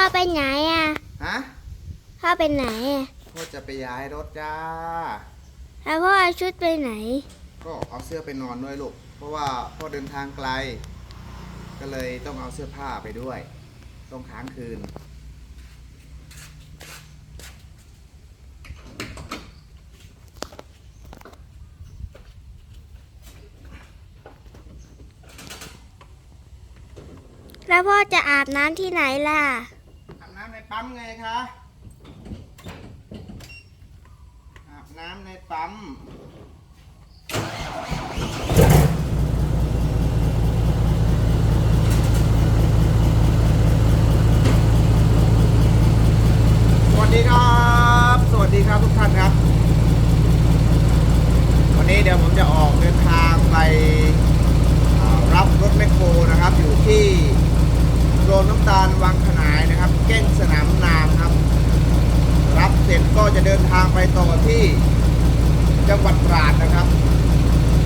อไปไหนอะฮะพ่อไปไหนอะพ่อจะไปย้ายรถจ้า แล้วพ่อเอาชุดไปไหน ก็เอาเสื้อไปนอนด้วยลูก เพราะว่าพ่อเดินทางไกล ก็เลยต้องเอาเสื้อผ้าไปด้วย ต้องค้างคืน แล้วพ่อจะอาบน้ำที่ไหนล่ะอาบน้ำใน ปั๊มไงคะอาบน้ำในปั๊มสวัสดีครับ สวัสดีครับทุกท่านครับ วันนี้เดี๋ยวผมจะออกเดินทางไปรับรถแมคโครนะครับอยู่ที่ โรงน้ำตาลวังขนายนะครับเก้งสนามนางครับ รับเสร็จก็จะเดินทางไปต่อที่จังหวัดตราดนะครับ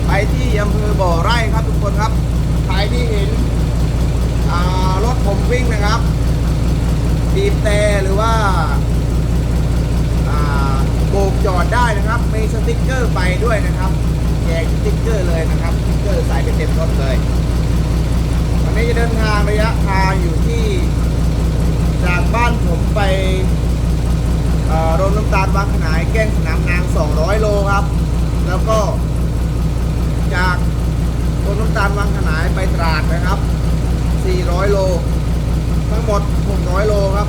ไปที่อำเภอบ่อไร่ครับทุกคนครับใครที่เห็นรถผมวิ่งนะครับบีบแต่หรือว่าโบกจอดได้นะครับมีสติ๊กเกอร์ไปด้วยนะครับแจกสติ๊กเกอร์เลยนะครับสติ๊กเกอร์ใส่ไปเต็มรถเลย นนี้จะเดินทางระยะทางอยู่ที่ จากบ้านผมไปโรงน้ำตาลบางขนายแก้งสนามนาง 200 โลครับ แล้วก็จากโรงน้ำตาลบางขนายไปตราดนะครับ 400 โล ทั้งหมด 600 โลครับ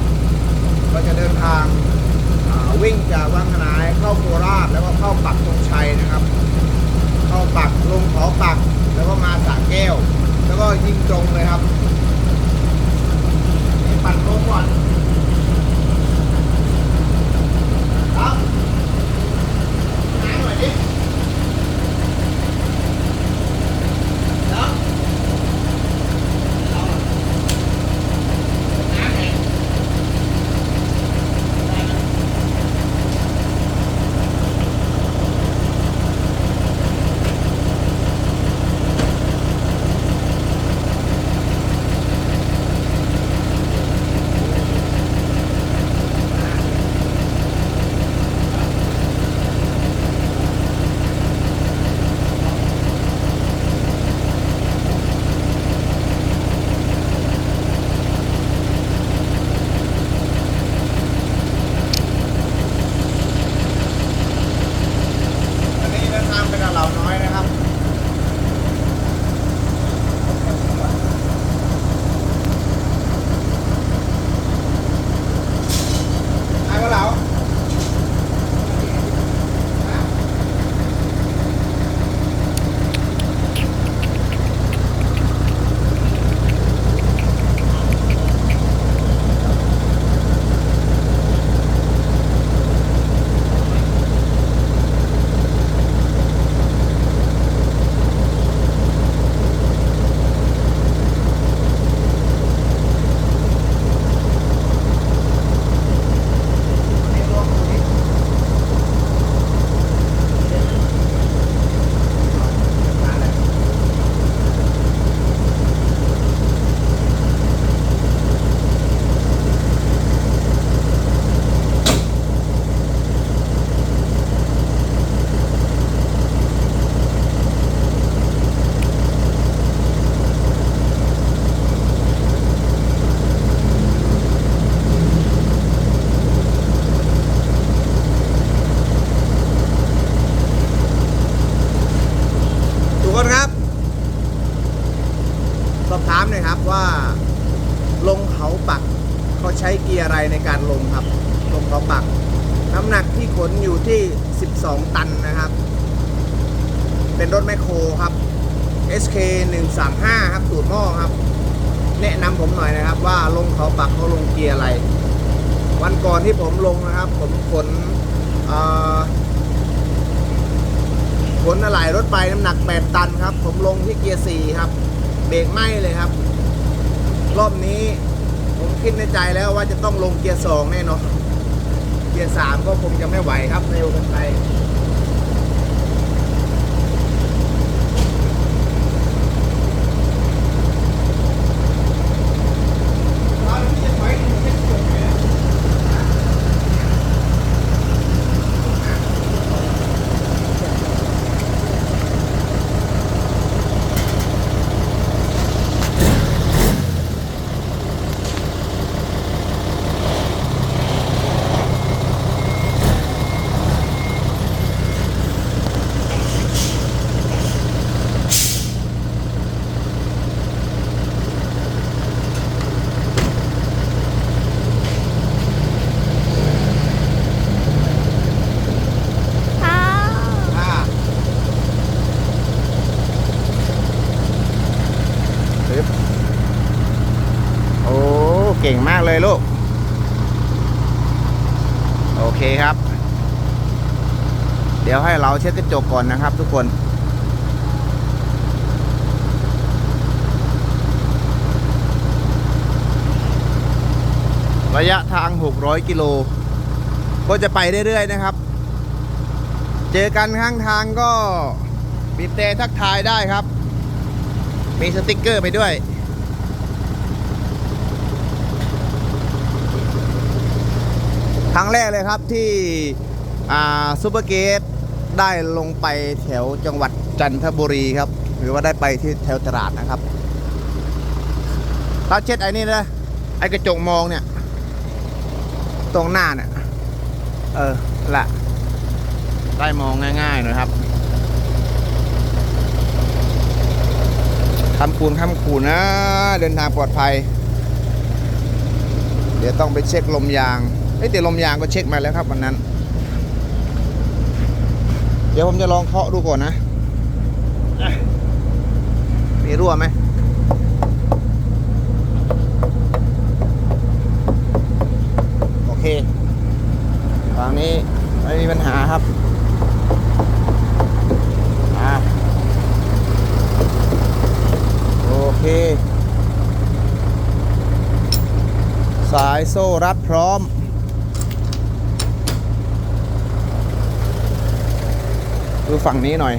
ก็จะเดินทางาวิ่งจากบางขนายเข้าโคราชแล้วก็เข้าปักธงชัยนะครับ เข้าปักลงขาปักแล้วก็มาสระแก้ว วก็ยิงตรงเลยครับ ปั่นลงก่อน คนครับ สอบถามหน่อยครับว่า ลงเขาปักเขาใช้เกียร์อะไรในการลงครับ ลงเขาปัก น้ำหนักที่ขนอยู่ที่ 12 ตันนะครับ เป็นรถแมคโครครับ SK 135ครับตูดหม้อครับ แนะนำผมหน่อยนะครับ ว่าลงเขาปักเขาลงเกียร์อะไร วันก่อนที่ผมลงนะครับ ผมขนอ่อ ขนอะไหล่รถไปน้ำหนัก 8 ตันครับ ผมลงที่เกียร์ 4 ครับ เบรกไหม้เลยครับ รอบนี้ผมคิดในใจแล้วว่าจะต้องลงเกียร์ 2 แน่นอน เกียร์ 3 ก็คงจะไม่ไหวครับเร็วเกินไปตอนที่จะถอยถึงเส้นผม โอ เคครับ เดี๋ยวให้เราเช็ดกระจกก่อนนะครับ ทุกคนระยะทาง 600 กิโล ก็จะไปเรื่อยๆ นะครับ เจอกันข้างทางก็บีบแต่ทักทายได้ครับ มีสติกเกอร์ไปด้วย ครั้งแรกเลยครับที่ซูเปอร์เกตได้ลงไปแถวจังหวัดจันทบุรีครับ หรือว่าได้ไปที่แถวตลาดนะครับเราเช็ดไอ้นี่นะไอ้กระจกมองเนี่ย ตรงหน้าเนี่ย เออละได้มองง่ายๆหนะครับคำคูณคำคูณนะ เดินทางปลอดภัย เดี๋ยวต้องไปเช็คลมยาง เอ้แต่ลมยางก็เช็คมาแล้วครับวันนั้น เดี๋ยวผมจะลองเคาะดูก่อนนะ มีรั่วไหมโอเคทางนี้ไม่มีปัญหาครับโอเค สายโซ่รัดพร้อม ดูฝั่งนี้หน่อย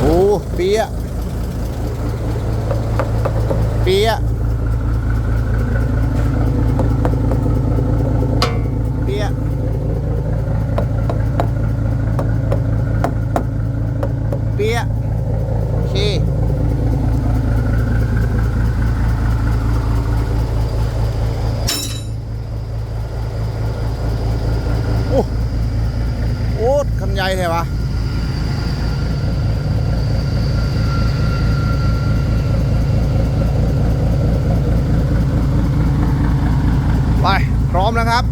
โอ้เปียะเปียะเปียะเปียะโอเค โอ้โอ้คันใหญ่เลยวะไป พร้อม แล้วครับ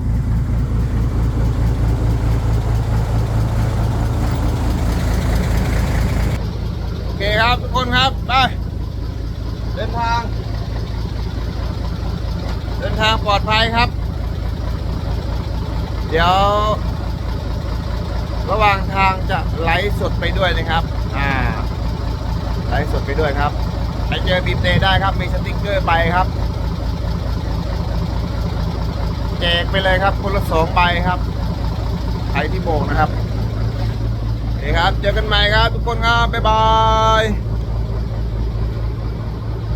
โอเคครับทุกคนครับ ไป เดินทาง เดินทางปลอดภัยครับ เดี๋ยว ระหว่างทางจะไลฟ์สดไปด้วยนะครับ อ่า ไลฟ์สดไปด้วยครับไปเจอบีบเดได้ครับ มีสติ๊กเกอร์ไปครับ แจกไปเลยครับคนละสองใบครับใครที่โบกนะครับโอเคครับ เจอกันใหม่ครับ ทุกคนครับ บ๊ายบาย